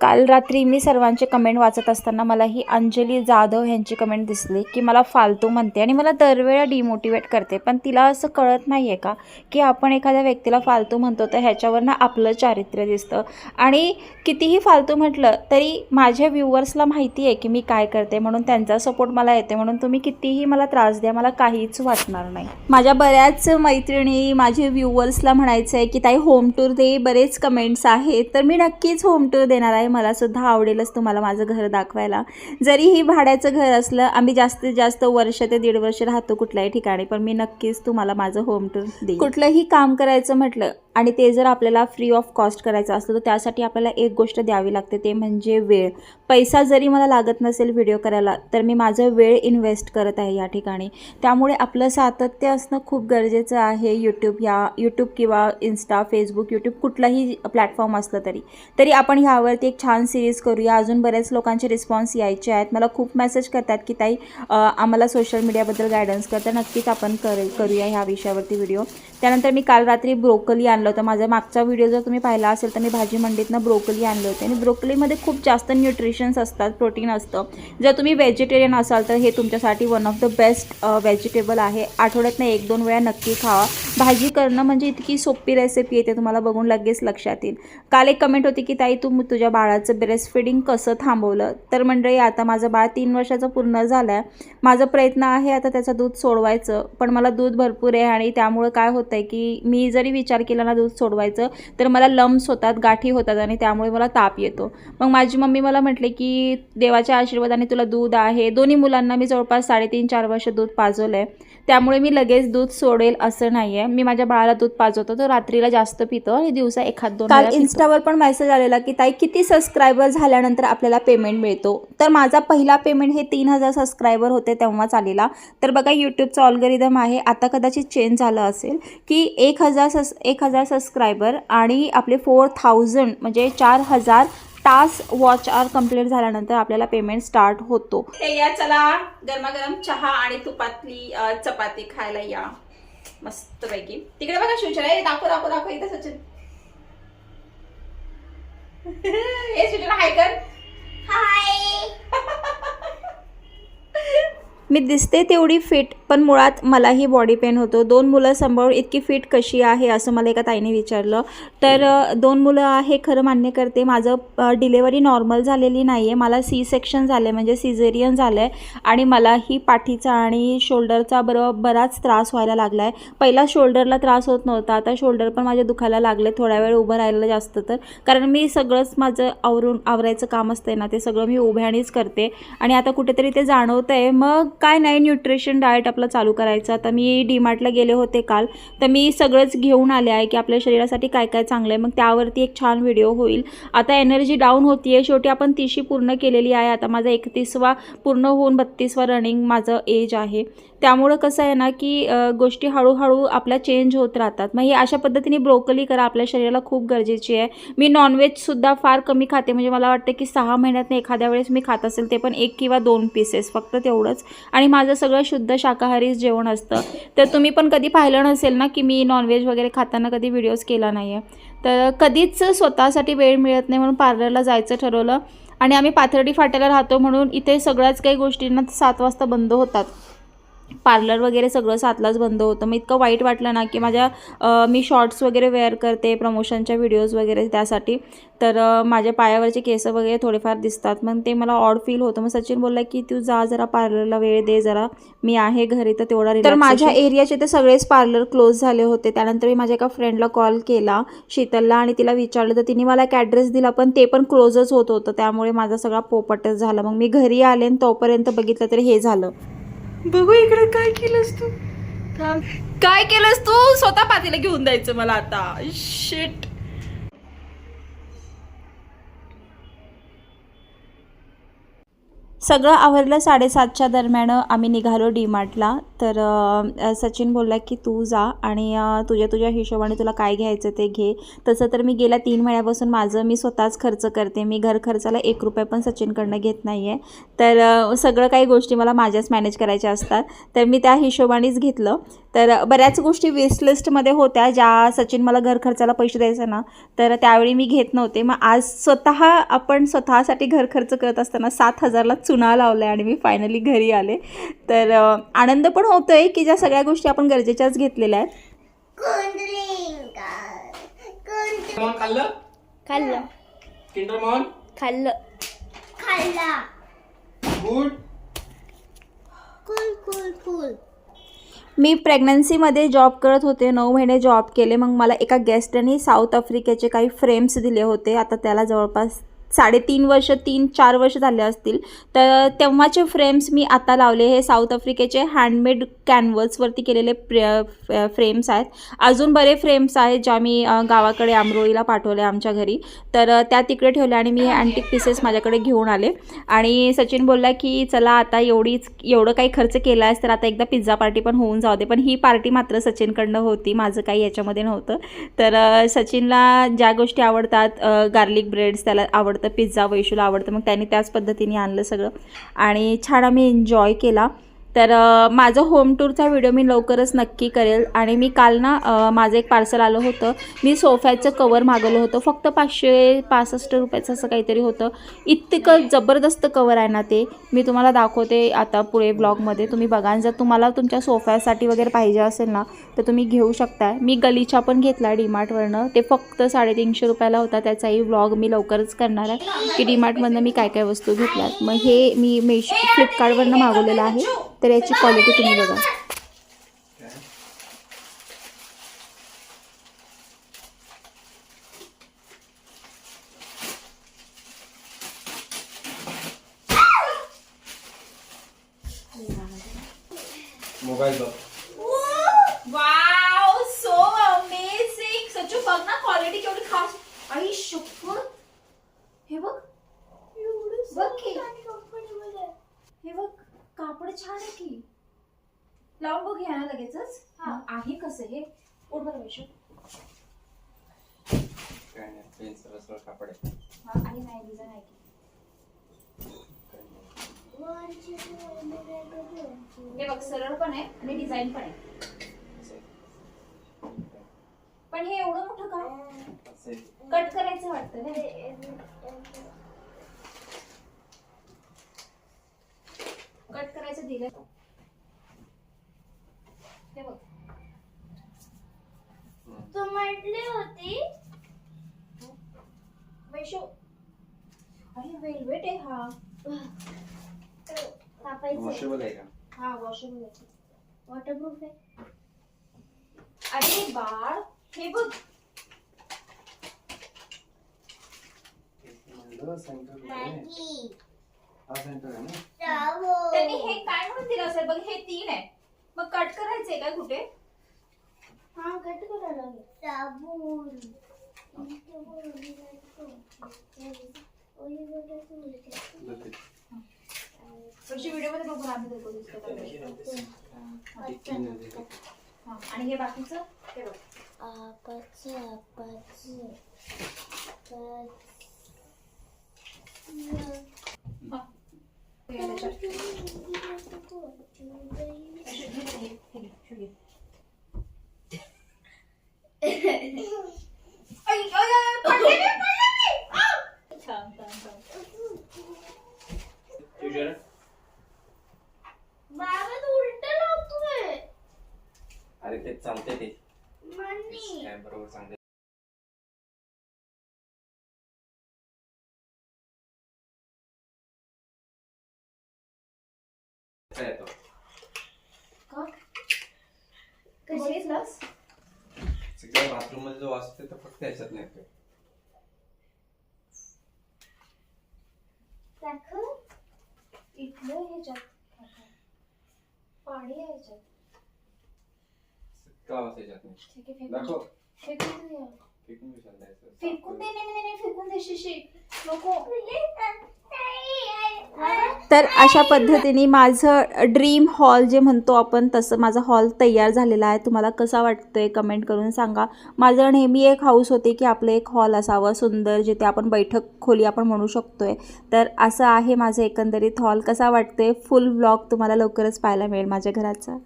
काल रात्री मी सर्वांचे कमेंट वाचत असताना मला ही अंजली जाधव ह्यांची कमेंट दिसली की मला फालतू म्हणते आणि मला दरवेळा डिमोटिवेट करते. पण तिला असं कळत नाही आहे का की आपण एखाद्या व्यक्तीला फालतू म्हणतो तर ह्याच्यावरनं आपलं चारित्र्य दिसतं? आणि कितीही फालतू म्हटलं तरी माझ्या व्ह्युअर्सला माहिती आहे की मी काय करते म्हणून त्यांचा सपोर्ट मला येते म्हणून तुम्ही कितीही मला त्रास द्या मला काहीच वाटणार नाही. माझ्या बऱ्याच मैत्रिणी माझे व्ह्युअर्सला म्हणायचं आहे की ताई होम टूर दे बरेच कमेंट्स आहेत. तर मी नक्कीच होम टूर देणार आहे. मला सुद्धा आवडेलच तुम्हाला माझं घर दाखवायला. जरीही भाड्याचं घर असलं आम्ही जास्तीत जास्त वर्ष ते दीड वर्ष राहतो कुठल्याही ठिकाणी पण मी नक्कीच तुम्हाला माझं होम टूर देईन. कुठलंही काम करायचं म्हटलं आणि ते जर आपल्याला फ्री ऑफ कॉस्ट करायचं असलं तर त्यासाठी आपल्याला एक गोष्ट द्यावी लागते ते म्हणजे वेळ. पैसा जरी मला लागत नसेल व्हिडिओ करायला तर मी माझं वेळ इन्व्हेस्ट करत आहे या ठिकाणी. त्यामुळे आपलं सातत्य असणं खूप गरजेचं आहे यूट्यूब या यूट्यूब किंवा इन्स्टा फेसबुक यूट्यूब कुठलाही प्लॅटफॉर्म असलं तरी. तरी आपण ह्यावरती एक छान सिरीज करूया. अजून बरेच लोकांचे रिस्पॉन्स यायचे आहेत. मला खूप मेसेज करतात की ताई आम्हाला सोशल मीडियाबद्दल गायडन्स करता नक्कीच आपण कर करूया ह्या विषयावरती व्हिडिओ त्यानंतर मी काल रात्री ब्रोकली आणलं होतं. माझा मागचा व्हिडिओ जर तुम्ही पाहिला असेल तर मी भाजी मंडीतनं ब्रोकली आणलं होते. आणि ब्रोकलीमध्ये खूप जास्त न्यूट्रिशन्स असतात प्रोटीन असतं. जर तुम्ही व्हेजिटेरियन असाल तर हे तुमच्यासाठी one of the best vegetable आहे. आठवड्यातनं एक दोन वेळा नक्की खावा. भाजी करणं म्हणजे इतकी सोपी रेसिपी येते तुम्हाला बघून लगेच लक्षात येईल. काल एक कमेंट होती की ताई तू तुझ्या बाळाचं ब्रेस्ट फिडिंग कसं थांबवलं? तर मंडळी आता माझं बाळ तीन वर्षाचं पूर्ण झालं आहे माझा प्रयत्न आहे आता त्याचं दूध सोडवायचं. पण मला दूध भरपूर आहे आणि त्यामुळं काय होतं आहे की मी जरी विचार केला ना दूध सोडवायचं तर मला लम्स होतात गाठी होतात आणि त्यामुळे मला ताप येतो. मग माझी मम्मी मला म्हटले की देवाच्या आशीर्वादाने तुला दूध आहे. दोन्ही मुलांना मी जवळपास साडेतीन चार वर्ष दूध पाजवलं आहे त्यामुळे मी लगेच दूध सोडेल असं नाही आहे मी माझ्या बाळाला दूध पाजवतो तो रात्रीला जास्त पितो आणि दिवसा एखाद दोन काल इन्स्टावर पण मेसेज आलेला की ताई किती सबस्क्रायबर झाल्यानंतर आपल्याला पेमेंट मिळतो? तर माझा पहिला पेमेंट हे तीन हजार सबस्क्रायबर होते तेव्हाच आलेला. तर बघा यूट्यूबचा ऑल्गरिदम आहे. आता कदाचित चेंज झालं असेल. की एक हजार सस एक हजार सबस्क्रायबर आणि आपले फोर थाउजंड म्हणजे चार हजार तास वॉच आर कंप्लीट झाल्यानंतर आपल्याला पेमेंट स्टार्ट होतो. हे या चला गरमागरम चहा आणि तुपातली चपाती खायला या. मस्त पैकी. तिकडे बघा शिवचर आहे दाखव दाखव दाखव. इथं सचिन. हे शिवचर हाय कर. मी दिसते तेवढी फिट पण मुळात मलाही बॉडी पेन होतो. दोन मुलं सांभाळून इतकी फिट कशी आहे असं मला एका ताईने विचारलं. तर दोन मुलं आहे खरं मान्य करते. माझं डिलेवरी नॉर्मल झालेली नाही आहे मला सी सेक्शन झालं आहे म्हणजे सिझेरियन झालं आहे आणि मलाही पाठीचा आणि शोल्डरचा बरो बराच त्रास व्हायला लागला आहे पहिला शोल्डरला त्रास होत नव्हता. आता शोल्डर पण माझे दुखायला लागले. थोड्या वेळ उभं राहिलं जास्त तर. कारण मी सगळंच माझं आवरून आवरायचं काम असतं ना ते सगळं मी उभ्यानेच करते. आणि आता कुठेतरी ते जाणवतं आहे मग काय नाही न्यूट्रिशन डाएट आपलं चालू करायचा. तर मी डीमार्टला गेले होते काल. तर मी सगळंच घेऊन आले आहे की आपल्या शरीरासाठी काय काय चांगलं आहे. मग त्यावरती एक छान व्हिडिओ होईल. आता एनर्जी डाऊन होती आहे शेवटी आपण तीशी पूर्ण केलेली आहे. आता माझा एकतीसवा पूर्ण होऊन बत्तीसवा रनिंग माझं एज आहे. त्यामुळं कसं आहे ना की गोष्टी हळूहळू आपल्या चेंज होत राहतात. मग हे अशा पद्धतीने ब्रोकली करा आपल्या शरीराला खूप गरजेची आहे. मी नॉनव्हेजसुद्धा फार कमी खाते. म्हणजे मला वाटतं की सहा महिन्यातनं एखाद्या वेळेस मी खात असेल ते पण एक किंवा दोन पीसेस फक्त तेवढंच. आणि माझं सगळं शुद्ध शाकाहारीच जेवण असतं. तर तुम्ही पण कधी पाहिलं नसेल ना की मी नॉनव्हेज वगैरे खाताना कधी व्हिडिओज केला नाही आहे तर कधीच स्वतःसाठी वेळ मिळत नाही म्हणून पार्लरला जायचं ठरवलं. आणि आम्ही पाथर्डी फाट्याला राहतो म्हणून इथे सगळ्याच काही गोष्टींना सात वाजता बंद होतात. पार्लर वगैरे सगळं सातलाच बंद होतं. मग इतकं वाईट वाटलं ना की माझ्या मी शॉर्ट्स वगैरे वेअर करते प्रमोशनच्या व्हिडिओज वगैरे त्यासाठी. तर माझ्या पायावरचे केस वगैरे थोडेफार दिसतात. मग ते मला ऑड फील होतं. मग सचिन बोलला की तू जा जरा पार्लरला वेळ दे जरा. मी आहे घरी तर तेवढा तर माझ्या एरियाचे ते सगळेच पार्लर क्लोज झाले होते. त्यानंतर मी माझ्या एका फ्रेंडला कॉल केला शीतलला आणि तिला विचारलं. तर तिने मला एक ॲड्रेस दिला पण ते पण क्लोजच होत होतं. त्यामुळे माझा सगळा पोपटच झाला. मग मी घरी आले आणि तोपर्यंत बघितलं तर हे झालं. बघू इकडे काय केलंस तू. काय केलंस तू? स्वतः पातीला घेऊन द्यायचं मला आता. शिट सगळं आवरलं साडेसातच्या दरम्यान आम्ही निघालो डीमार्टला तर सचिन बोलला की तू जा आणि तुझ्या तुझ्या हिशोबाने तुला काय घ्यायचं ते घे. तसं तर मी गेल्या तीन महिन्यापासून माझं मी स्वतःच खर्च करते. मी घर खर्चाला एक रुपया पण सचिनकडनं घेत नाही आहे तर सगळं काही गोष्टी मला माझ्याच मॅनेज करायच्या असतात. तर मी त्या हिशोबानेच घेतलं. तर बऱ्याच गोष्टी वेस्ट लिस्टमध्ये होत्या ज्या सचिन मला घर खर्चाला पैसे द्यायचं ना तर त्यावेळी मी घेत नव्हते. मग आज स्वतः आपण स्वतःसाठी घर खर्च करत असताना सात हजारला चुना लावला आहे आणि मी फायनली घरी आले. तर आनंद पण होतो आहे की ज्या सगळ्या गोष्टी आपण गरजेच्याच घेतलेल्या आहेत? मॉन खाल्लं? खाल्लं. किंडर मॉन खाल्लं. खाल्ला गुड कुल कुल कुल मी प्रेग्नन्सीमध्ये जॉब करत होते नऊ महिने जॉब केले. मग मला एका गेस्टनी साऊथ आफ्रिकेचे काही फ्रेम्स दिले होते. आता त्याला जवळपास साडेतीन वर्ष तीन चार वर्ष झाले असतील. तर तेव्हाचे फ्रेम्स मी आता लावले. हे साऊथ आफ्रिकेचे हँडमेड कॅनव्हसवरती केलेले प्रे फ्रेम्स आहेत. अजून बरे फ्रेम्स आहेत ज्या मी गावाकडे आमरोळीला पाठवले आमच्या घरी. तर त्या तिकडे ठेवल्या आणि मी हे अँटिक पीसेस माझ्याकडे घेऊन आले. आणि सचिन बोलला की चला आता एवढीच एवढं काही खर्च केला आहेस तर आता एकदा पिझ्झा पार्टी पण होऊन जाऊ दे. पण ही पार्टी मात्र सचिनकडनं होती. माझं काही याच्यामध्ये नव्हतं. तर सचिनला ज्या गोष्टी आवडतात गार्लिक ब्रेड्स त्याला आवडतात. आवडतं पिझ्झा वैशूला आवडतं मग त्याने त्याच पद्धतीने आणलं सगळं. आणि छान आम्ही एन्जॉय केला. तर माझं होम टूरचा व्हिडिओ मी लवकरच नक्की करेल. आणि मी काल ना माझं एक पार्सल आलं होतं. मी सोफ्याचं कवर मागवलं होतं. फक्त पाचशे पासष्ट रुपयाचं असं काहीतरी होतं. इतकं जबरदस्त कवर आहे ना ते. मी तुम्हाला दाखवते आता पुढे ब्लॉगमध्ये तुम्ही बघा. आणि जर तुम्हाला तुमच्या सोफ्यासाठी वगैरे पाहिजे असेल ना तर तुम्ही घेऊ शकता मी गलीचा पण घेतला डीमार्टवरनं. ते फक्त साडेतीनशे रुपयाला होता. त्याचाही व्लॉग मी लवकरच करणार आहे. की डीमार्टमधनं मी काय काय वस्तू घेतल्या मग हे मी मेश फ्लिपकार्टवरनं मागवलेलं आहे. तर याची क्वालिटी तुम्ही बघा मोबाईल बघ वाव सो अमेझिंग सचू बघ ना क्वालिटी केवढी खास आई शप्पड लावून बघ ना लगेचच. हा. आहे कसं हे? उठ बरं वैशू काय नाही पेन सरळ सरळ कापड आहे. हा आणि नाही डिझाईन आहे की. हे बघ सरळ पण आहे आणि डिझाईन पण आहे. असं आहे. पण हे एवढं मोठं का? असं आहे. कट करायचं वाटतं ना. कट करायचं दिलं. हे बघ. तू म्हटली होती वैशो. अरे वेलवेट आहे हा. कापायचं वॉशेबल आहे का? हा वॉशेबल आहे. वॉटरप्रूफ आहे. अरे बाळ हे बघ. सेंटर आहे? मॅगी हा सेंटर आहे ना? त्यांनी हे काय म्हणून दिलं असेल? बघ हे तीन आहे. मग कट करायचंय का कुठे हा कट करायला लागेल साबून बघ ते. पुढच्या व्हिडिओमध्ये बघून आम्ही दिसतो का ते. हा, आणि हे बाकीचं बघ आपाच आपाच. हे त्याच्यात. हे घे, येतो का? बघितलंस? सगळ्या बाथरूम मध्ये जो असते तर फक्त ह्याच्यात नाही. दाखव इथलं ह्याच्यात पाणी ह्याच्यात आवाज़ ह्याच्यात नाही ठीक आहे फेकून दाखव फेकून दे. फेकून द्यायचं? फेकून दे नाही नाही नाही फेकून दे शिशी नको तर अशा पद्धतीने माझं ड्रीम हॉल जे म्हणतो आपण तसं माझा हॉल तयार झालेला आहे. तुम्हाला कसा वाटतोय कमेंट करून सांगा. माझं नेहमी एक हाऊस होते की आपलं एक हॉल असावं सुंदर जिथे आपण बैठक खोली आपण म्हणू शकतोय. तर असं आहे माझं एकंदरीत हॉल कसा वाटतोय? फुल ब्लॉग तुम्हाला लवकरच पाहायला मिळेल माझ्या घराचा.